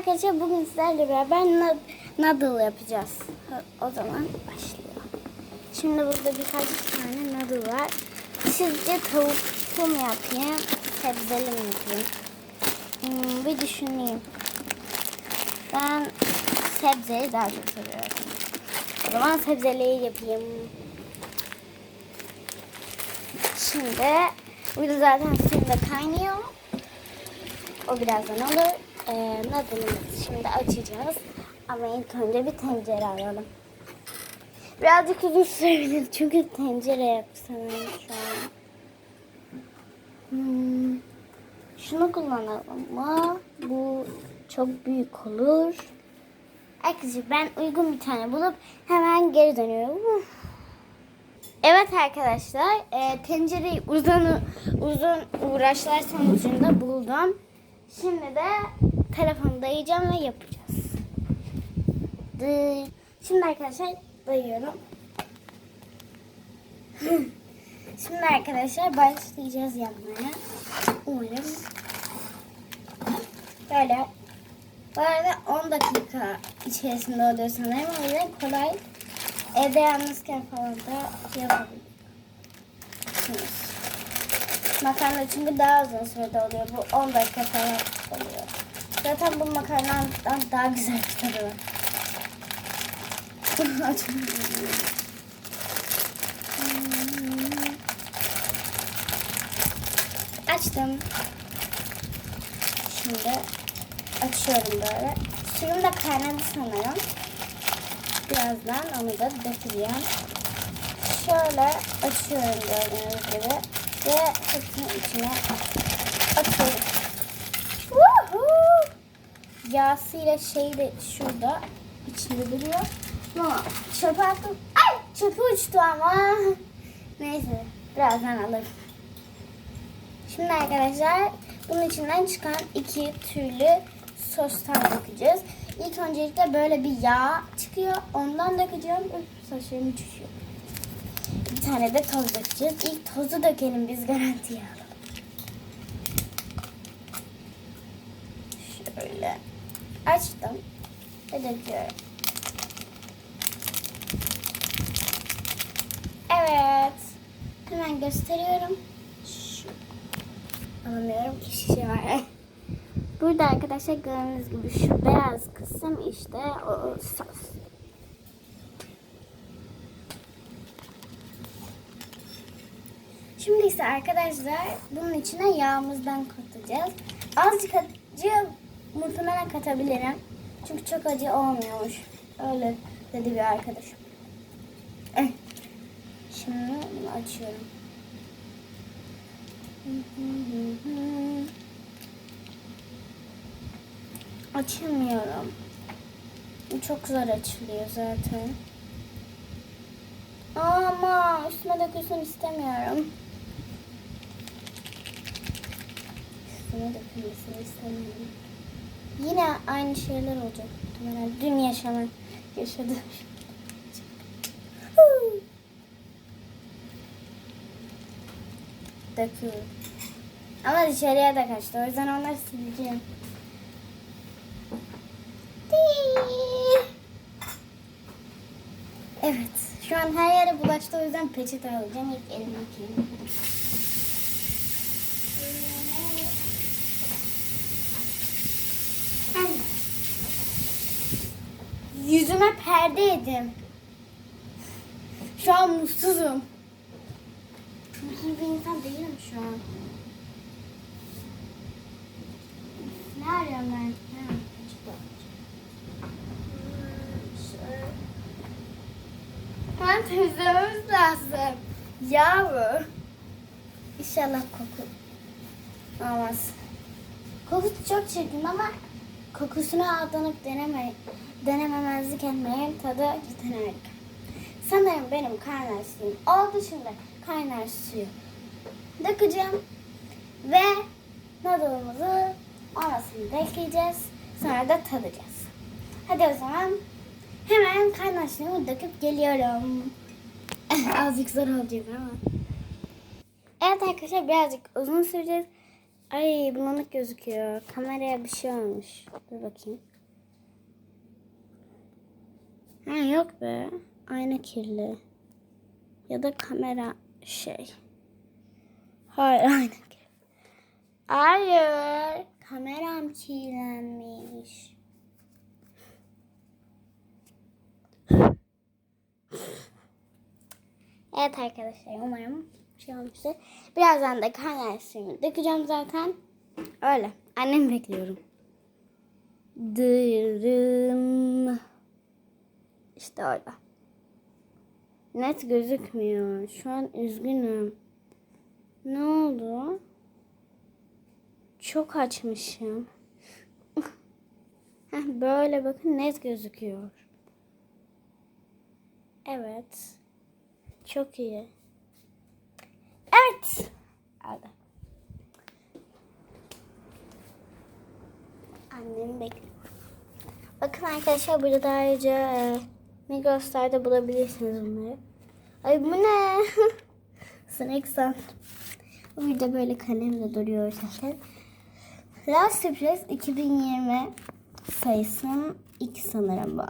Arkadaşlar bugün sizlerle beraber noodle yapacağız. O zaman başlıyor. Şimdi burada birkaç tane noodle var. Sizce tavuklu mu yapayım, sebzeli mi yapayım? Hmm, bir düşüneyim. Ben sebzeyi daha çok seviyorum. O zaman sebzeliyi yapayım. Şimdi burada zaten suyum kaynıyor. O birazdan olur. Ee, noodle'ımızı şimdi açacağız. Ama ilk önce bir tencere alalım. Birazcık uzun sürebilir çünkü tencere sanırım şu an. Hmm, şunu kullanalım mı? Bu çok büyük olur. Arkadaşlar ben uygun bir tane bulup hemen geri dönüyorum. Evet arkadaşlar, e, tencereyi uzun uzun uğraşlar sonucunda buldum. Şimdi de telefonu dayayacağım ve yapacağız. Şimdi arkadaşlar dayıyorum. Şimdi arkadaşlar başlayacağız yapmaya. Umarım böyle bu arada 10 dakika içerisinde oluyor sanırım. O yüzden kolay evde yalnızken falan da yapabilirsiniz. Makarna çünkü daha uzun sürede oluyor. Bu 10 dakika falan oluyor. Zaten bu makarnadan daha güzel bir tadı var. Açtım. Şimdi açıyorum böyle. Suyum da kaynadı sanırım. Birazdan onu da dökeceğim. Şöyle açıyorum gördüğünüz gibi. Ve hepsini içine atıyorum. Yağsıyla şey de şurada içinde duruyor. Ama çöpe attım. Ay çöpe uçtu ama. Neyse birazdan alırım. Şimdi arkadaşlar bunun içinden çıkan iki türlü sostan dökeceğiz. İlk öncelikle böyle bir yağ çıkıyor. Ondan dökeceğim. Üf, saçlarım uçuşuyor. Bir tane de toz dökeceğiz. İlk tozu dökelim biz garantiye alalım. Şöyle açtım ve döküyorum. Evet. Hemen gösteriyorum. Şu. Alamıyorum ki şişe var. Burada arkadaşlar gördüğünüz gibi şu beyaz kısım işte o sos. Şimdi ise arkadaşlar bunun içine yağımızdan katacağız. Azıcık acı muhtemelen katabilirim. Çünkü çok acı olmuyormuş. Öyle dedi bir arkadaşım. Eh. Şimdi bunu açıyorum. Açamıyorum. Çok zor açılıyor zaten. Ama üstüme dökülsün istemiyorum. Üstüme dökülmesini istemiyorum. Yine aynı şeyler olacak. Dün yaşanan, yaşadığım şey. Döküyorum. Ama dışarıya da kaçtı. O yüzden onları sileceğim. Evet. Şu an her yere bulaştı. O yüzden peçete alacağım. İlk elimi yıkayayım. Yüzüme perde yedim. Şu an mutsuzum. Mutsuz bir insan değilim şu an. Ne arıyorum ben? Ha. Hemen temizlememiz lazım. Ya bu. İnşallah koku olmaz. Kokusu çok çirkin ama kokusuna aldanıp deneme, denememezlik etmeyin tadı cidden harika. Sanırım benim kaynar suyum oldu şimdi kaynar suyu dökeceğim ve noodle'ımızı orasını bekleyeceğiz. Sonra da tadacağız. Hadi o zaman hemen kaynar suyumu döküp geliyorum. Azıcık zor olacak ama. Evet arkadaşlar birazcık uzun süreceğiz. Ay bulanık gözüküyor. Kameraya bir şey olmuş. Dur bakayım. Ha yok be. Ayna kirli. Ya da kamera şey. Hayır ayna kirli. Hayır. Kameram kirlenmiş. Evet arkadaşlar umarım şey olmuştur. Birazdan da kaynar suyumu dökeceğim zaten. Öyle. Annemi bekliyorum. Dırım. İşte orada. Net gözükmüyor. Şu an üzgünüm. Ne oldu? Çok açmışım. Heh, böyle bakın net gözüküyor. Evet. Çok iyi. Evet. Aldı. Annemi bekliyorum. Bakın arkadaşlar burada da ayrıca e, Migros'larda bulabilirsiniz bunları. Ay bu ne? Snack Sun. Burada böyle kalemle duruyor zaten. Last Surprise 2020 sayısının ilk sanırım bu.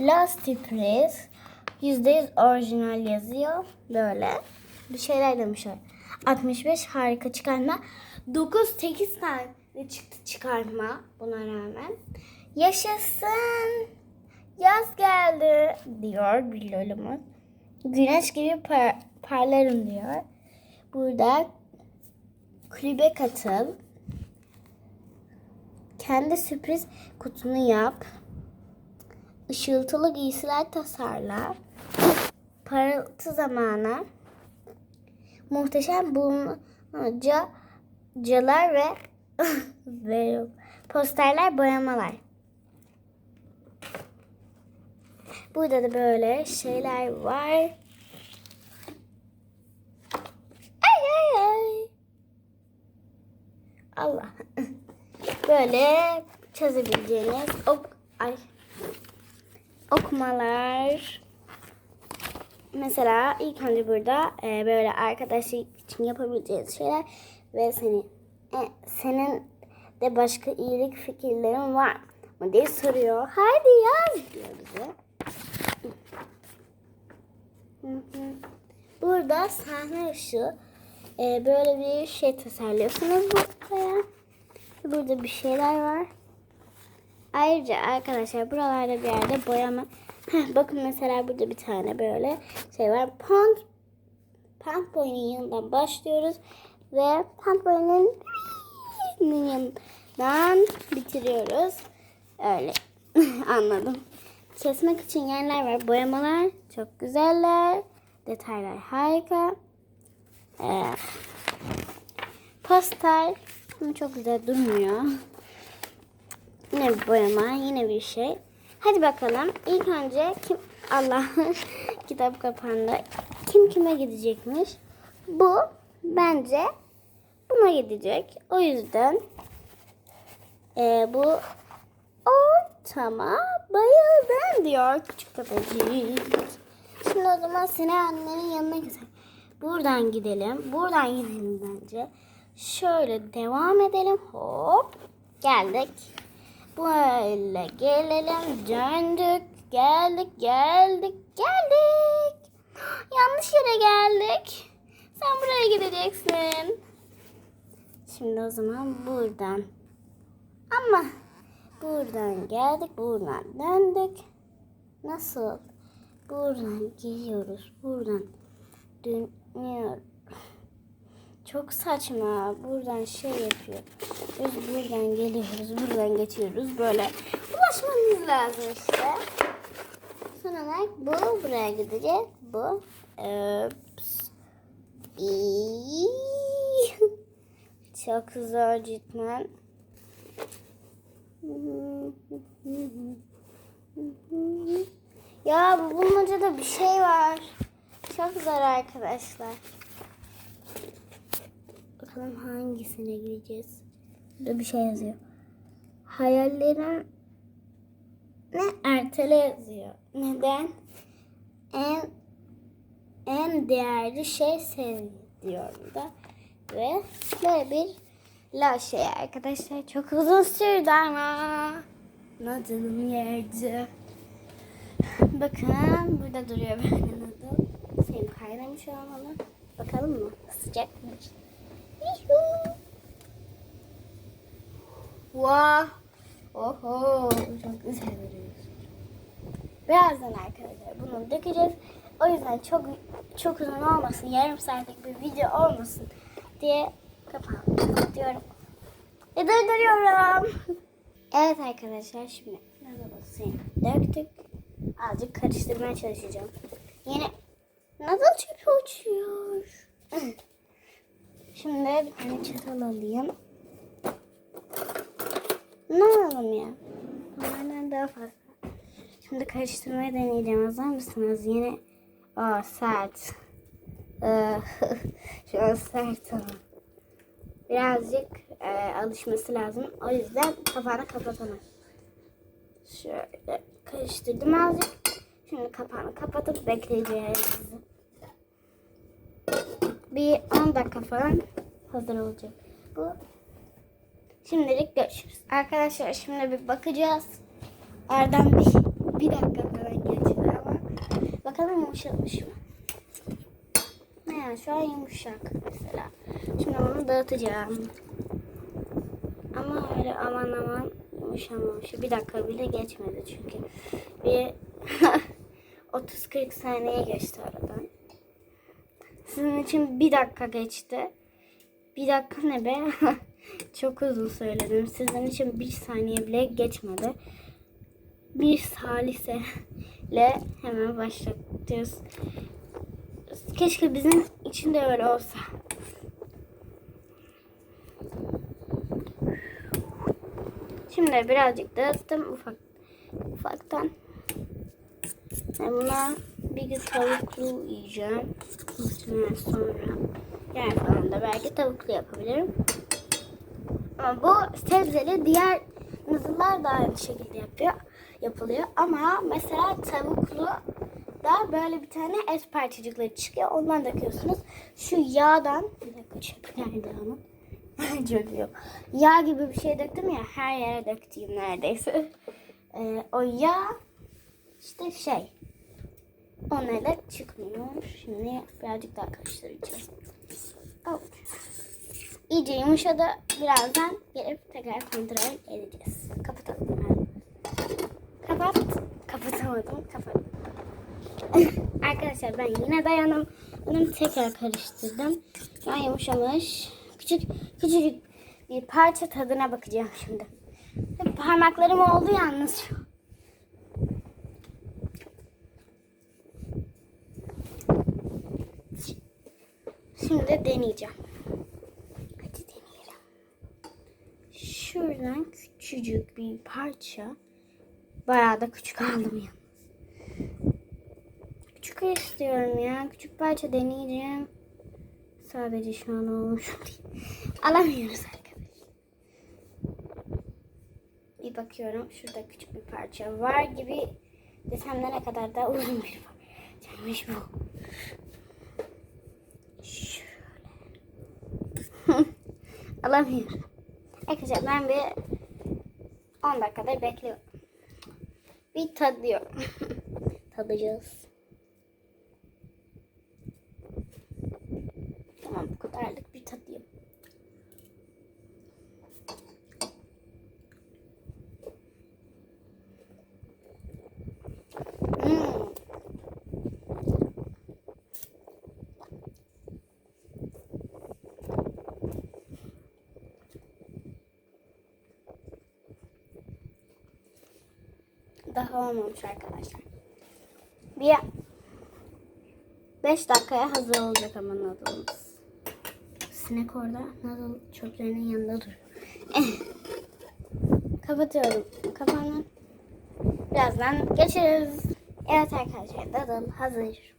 Last Surprise %100 orijinal yazıyor. Böyle. Bir şeyler demişler. 65 harika çıkarma. 9-8 tane çıktı çıkarma buna rağmen. Yaşasın. Yaz geldi diyor bir lolumuz. Güneş gibi par- parlarım diyor. Burada kulübe katıl. Kendi sürpriz kutunu yap. Işıltılı giysiler tasarla. Parıltı zamanı. Muhteşem bulmaca calar ve ve posterler boyamalar. Burada da böyle şeyler var. Ay ay ay. Allah. Böyle çözebileceğiniz ok ay okumalar. Mesela ilk önce burada e, böyle arkadaşlık için yapabileceğiniz şeyler ve seni e, senin de başka iyilik fikirlerin var mı diye soruyor. Hadi yaz diyor bize. Burada sahne ışığı e, böyle bir şey tasarlıyorsunuz buraya. Burada bir şeyler var. Ayrıca arkadaşlar buralarda bir yerde boyama. Heh, bakın mesela burada bir tane böyle şey var. Pant, pant boyunun yanından başlıyoruz. Ve pant boyunun yanından bitiriyoruz. Öyle anladım. Kesmek için yerler var. Boyamalar çok güzeller. Detaylar harika. Ee, pastel ama çok güzel durmuyor. Yine bir boyama, yine bir şey. Hadi bakalım. İlk önce kim Allah kitap kapandı. Kim kime gidecekmiş? Bu bence buna gidecek. O yüzden e, bu ortama bayıldım diyor küçük köpecik. Şimdi o zaman seni annenin yanına gidelim. Buradan gidelim. Buradan gidelim bence. Şöyle devam edelim. Hop. Geldik. Böyle gelelim. Döndük. Geldik. Geldik. Geldik. Yanlış yere geldik. Sen buraya gideceksin. Şimdi o zaman buradan. Ama buradan geldik. Buradan döndük. Nasıl? Buradan geliyoruz. Buradan dönüyor. Çok saçma. Buradan şey yapıyor. Biz buradan geliyoruz. Buradan geçiyoruz. Böyle ulaşmamız lazım işte. Son olarak bu buraya gidecek. Bu. İyi. Çok zor cidden. Ya bu bulmacada bir şey var. Çok zor arkadaşlar. Bakalım hangisine gireceğiz. Burada bir şey yazıyor. Hayallerim ne ertele yazıyor. Neden? En en değerli şey sevgi diyor burada. Ve böyle bir la şey arkadaşlar çok uzun sürdü ama Nadal'ın yerde. Bakın burada duruyor böyle Nadal. Senin kaynamış olmalı. Bakalım mı? Sıcak mı? Wow. Oho. Çok güzel. Birazdan arkadaşlar bunu dökeceğiz. O yüzden çok çok uzun olmasın, yarım saatlik bir video olmasın diye kapağını diyorum. Ve durduruyorum. evet arkadaşlar şimdi nasıl döktük. Azıcık karıştırmaya çalışacağım. Yine nasıl çöpe uçuyor. şimdi bir tane çatal alayım. Ne alalım ya? Bunlardan daha fazla. Şimdi karıştırmayı deneyeceğim. Hazır mısınız? Yine Aa, sert. Şu an sert ama. Birazcık e, alışması lazım. O yüzden kapağını kapatamam. Şöyle karıştırdım azıcık. Şimdi kapağını kapatıp bekleyeceğiz. Bir 10 dakika falan hazır olacak. Bu Şimdilik görüşürüz. Arkadaşlar şimdi bir bakacağız. Aradan bir, bir dakika falan geçti ama bakalım yumuşamış mı? Ne yani şu an yumuşak mesela. Şimdi onu dağıtacağım. Ama öyle aman aman yumuşamamış. Bir dakika bile geçmedi çünkü. Bir 30-40 saniye geçti. Sizin için bir dakika geçti. Bir dakika ne be? Çok uzun söyledim. Sizin için bir saniye bile geçmedi. Bir salise ile hemen başlatıyoruz. Keşke bizim için de öyle olsa. Şimdi birazcık dağıttım ufak ufaktan. Ben buna bir gün tavuklu yiyeceğim. Muhtemelen sonra yer falan da belki tavuklu yapabilirim. Ama bu sebzeli diğer noodle'lar da aynı şekilde yapıyor, yapılıyor. Ama mesela tavuklu da böyle bir tane et parçacıkları çıkıyor. Ondan döküyorsunuz. Şu yağdan bir dakika çöp nerede onun? Çöp yok. Yağ gibi bir şey döktüm ya her yere döktüğüm neredeyse. Ee, o yağ işte şey onlara da çıkmıyor. Şimdi birazcık daha karıştıracağız. Oh. İyice yumuşadı. Birazdan gelip tekrar kontrol edeceğiz. Kapatalım. Kapat. Kapatamadım. Kapat. Arkadaşlar ben yine dayanım. Bunu tekrar karıştırdım. Şu an yumuşamış. Küçük küçücük bir parça tadına bakacağım şimdi. Parmaklarım oldu yalnız deneyeceğim. Hadi deneyelim. Şuradan küçücük bir parça. Bayağı da küçük aldım ya. Küçük istiyorum ya. Küçük parça deneyeceğim. Sadece şu an olmuş. Alamıyoruz arkadaşlar. Bir bakıyorum. Şurada küçük bir parça var gibi. Desem de ne kadar da uzun bir parçaymış bu. Şöyle. Alamıyorum. Arkadaşlar ben bir 10 dakikada bekliyorum. Bir tadıyorum. Tadacağız. Tamam bu kadarlık bir tadayım. Hmm. Daha olmamış arkadaşlar. Bir 5 dakikaya hazır olacak ama noodle'ımız. Sinek orada noodle çöplerinin yanında duruyor. Kapatıyorum kapağını. Birazdan geçeriz. Evet arkadaşlar noodle hazır.